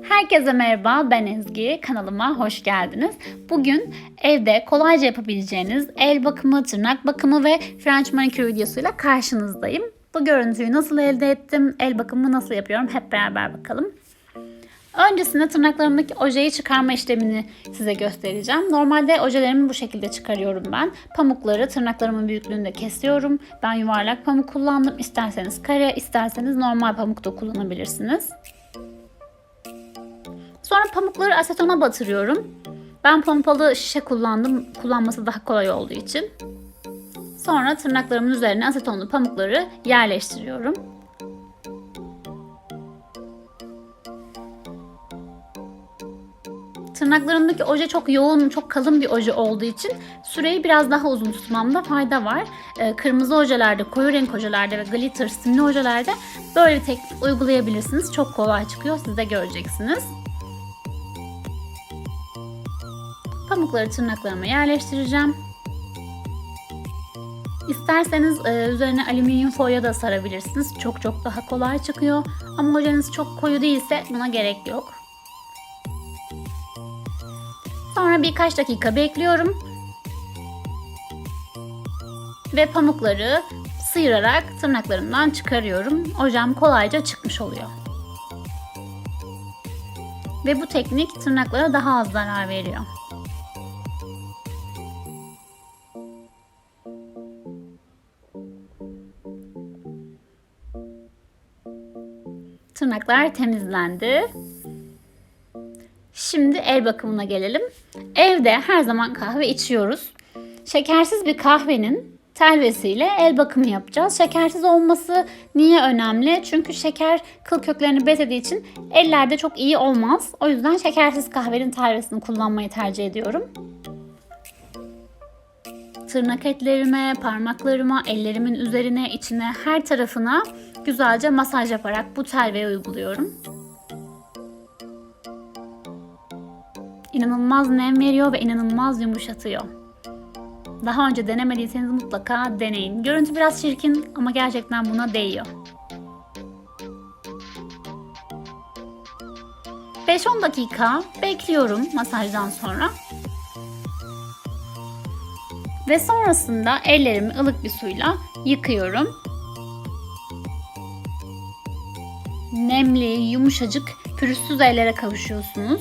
Herkese merhaba, ben Ezgi. Kanalıma hoş geldiniz. Bugün evde kolayca yapabileceğiniz el bakımı, tırnak bakımı ve French manicure videosuyla karşınızdayım. Bu görüntüyü nasıl elde ettim, el bakımı nasıl yapıyorum hep beraber bakalım. Öncesinde tırnaklarımdaki ojeyi çıkarma işlemini size göstereceğim. Normalde ojelerimi bu şekilde çıkarıyorum ben. Pamukları tırnaklarımın büyüklüğünde kesiyorum. Ben yuvarlak pamuk kullandım. İsterseniz kare, isterseniz normal pamuk da kullanabilirsiniz. Sonra pamukları asetona batırıyorum. Ben pompalı şişe kullandım. Kullanması daha kolay olduğu için. Sonra tırnaklarımın üzerine asetonlu pamukları yerleştiriyorum. Tırnaklarımdaki oje çok yoğun, çok kalın bir oje olduğu için süreyi biraz daha uzun tutmamda fayda var. Ee, kırmızı ojelerde, koyu renk ojelerde ve glitter simli ojelerde böyle bir teknik uygulayabilirsiniz. Çok kolay çıkıyor, siz de göreceksiniz. Pamukları tırnaklarıma yerleştireceğim. İsterseniz e, üzerine alüminyum folyo da sarabilirsiniz. Çok çok daha kolay çıkıyor. Ama ojeniz çok koyu değilse buna gerek yok. Sonra birkaç dakika bekliyorum. Ve pamukları sıyırarak tırnaklarımdan çıkarıyorum. Ojem kolayca çıkmış oluyor. Ve bu teknik tırnaklara daha az zarar veriyor. Tırnaklar temizlendi. Şimdi el bakımına gelelim. Evde her zaman kahve içiyoruz. Şekersiz bir kahvenin telvesiyle el bakımı yapacağız. Şekersiz olması niye önemli? Çünkü şeker kıl köklerini beslediği için ellerde çok iyi olmaz. O yüzden şekersiz kahvenin telvesini kullanmayı tercih ediyorum. Tırnak etlerime, parmaklarıma, ellerimin üzerine, içine, her tarafına güzelce masaj yaparak bu telveyi uyguluyorum. İnanılmaz nem veriyor ve inanılmaz yumuşatıyor. Daha önce denemediyseniz mutlaka deneyin. Görüntü biraz çirkin ama gerçekten buna değiyor. 5-10 dakika bekliyorum masajdan sonra. Ve sonrasında ellerimi ılık bir suyla yıkıyorum. Nemli, yumuşacık, pürüzsüz ellere kavuşuyorsunuz.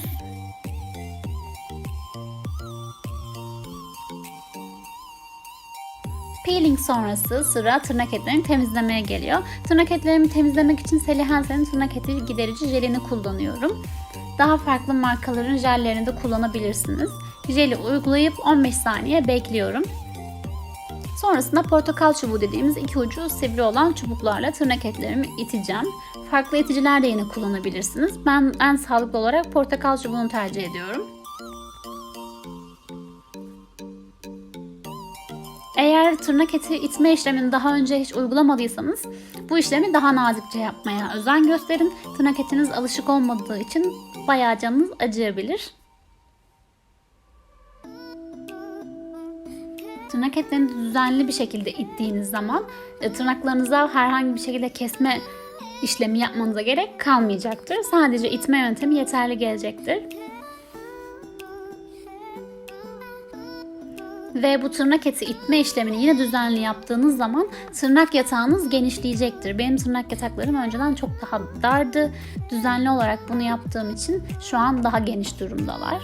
Peeling sonrası sıra tırnak etlerini temizlemeye geliyor. Tırnak etlerimi temizlemek için Sally Hansen'in tırnak eti giderici jelini kullanıyorum. Daha farklı markaların jellerini de kullanabilirsiniz. Jeli uygulayıp 15 saniye bekliyorum. Sonrasında portakal çubuğu dediğimiz iki ucu sivri olan çubuklarla tırnak etlerimi iteceğim. Farklı iticiler de yine kullanabilirsiniz. Ben en sağlıklı olarak portakal çubuğunu tercih ediyorum. Eğer tırnak eti itme işlemini daha önce hiç uygulamadıysanız bu işlemi daha nazikçe yapmaya özen gösterin. Tırnak etiniz alışık olmadığı için bayağı canınız acıyabilir. Tırnak etlerini düzenli bir şekilde ittiğiniz zaman e, tırnaklarınıza herhangi bir şekilde kesme işlemi yapmanıza gerek kalmayacaktır. Sadece itme yöntemi yeterli gelecektir. Ve bu tırnak eti itme işlemini yine düzenli yaptığınız zaman tırnak yatağınız genişleyecektir. Benim tırnak yataklarım önceden çok daha dardı. Düzenli olarak bunu yaptığım için şu an daha geniş durumdalar.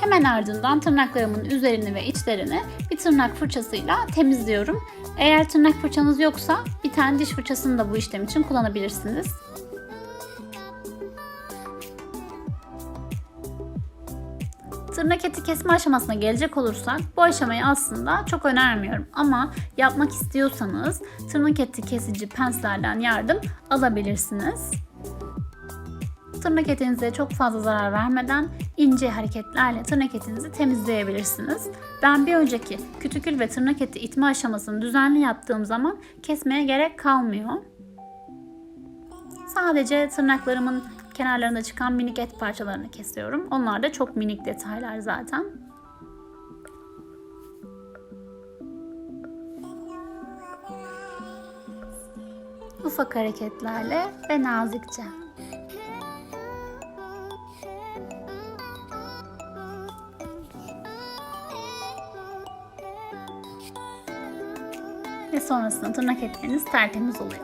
Hemen ardından tırnaklarımın üzerini ve içlerini bir tırnak fırçasıyla temizliyorum. Eğer tırnak fırçanız yoksa bir tane diş fırçasını da bu işlem için kullanabilirsiniz. Tırnak eti kesme aşamasına gelecek olursak bu aşamayı aslında çok önermiyorum ama yapmak istiyorsanız tırnak eti kesici penslerden yardım alabilirsiniz. Tırnak etinize çok fazla zarar vermeden ince hareketlerle tırnak etinizi temizleyebilirsiniz. Ben bir önceki kütükül ve tırnak eti itme aşamasını düzenli yaptığım zaman kesmeye gerek kalmıyor. Sadece tırnaklarımın kenarlarında çıkan minik et parçalarını kesiyorum. Onlar da çok minik detaylar zaten. Ufak hareketlerle ve nazikçe. Sonrasında tırnak etleriniz tertemiz oluyor.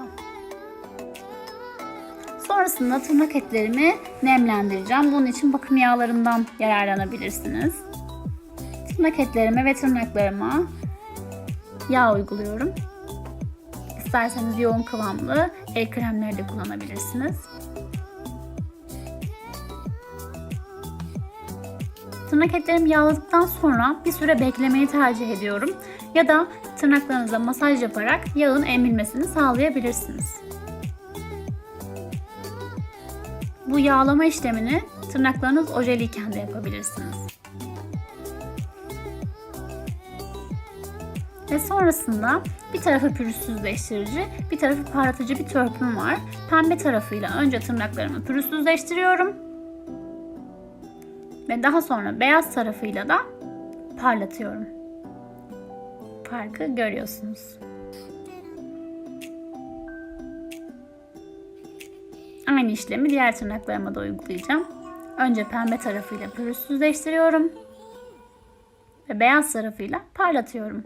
Sonrasında tırnak etlerimi nemlendireceğim. Bunun için bakım yağlarından yararlanabilirsiniz. Tırnak etlerime ve tırnaklarıma yağ uyguluyorum. İsterseniz yoğun kıvamlı el kremleri de kullanabilirsiniz. Tırnak etlerimi yağladıktan sonra bir süre beklemeyi tercih ediyorum. Ya da tırnaklarınıza masaj yaparak yağın emilmesini sağlayabilirsiniz. Bu yağlama işlemini tırnaklarınız ojeliyken de yapabilirsiniz. Ve sonrasında bir tarafı pürüzsüzleştirici, bir tarafı parlatıcı bir törpüm var. Pembe tarafıyla önce tırnaklarımı pürüzsüzleştiriyorum. Ve daha sonra beyaz tarafıyla da parlatıyorum. Farkı görüyorsunuz. Aynı işlemi diğer tırnaklarıma da uygulayacağım. Önce pembe tarafıyla pürüzsüzleştiriyorum. Ve beyaz tarafıyla parlatıyorum.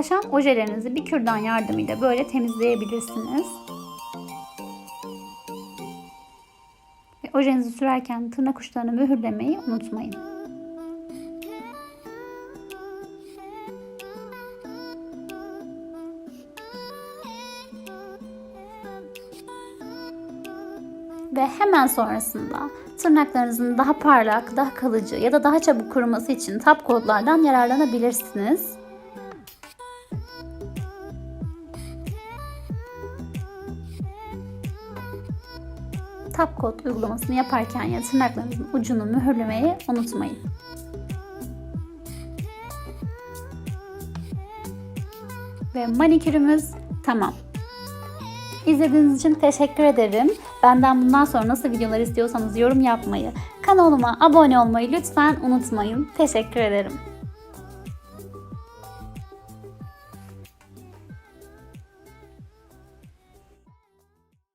Taşan ojelerinizi bir kürdan yardımıyla böyle temizleyebilirsiniz. Ve ojenizi sürerken tırnak uçlarını mühürlemeyi unutmayın. Ve hemen sonrasında tırnaklarınızın daha parlak, daha kalıcı ya da daha çabuk kuruması için tap kodlardan yararlanabilirsiniz. Tap kod uygulamasını yaparken ya tırnaklarınızın ucunu mühürlemeyi unutmayın. Ve manikürümüz tamam. İzlediğiniz için teşekkür ederim. Benden bundan sonra nasıl videolar istiyorsanız yorum yapmayı, kanalıma abone olmayı lütfen unutmayın. Teşekkür ederim.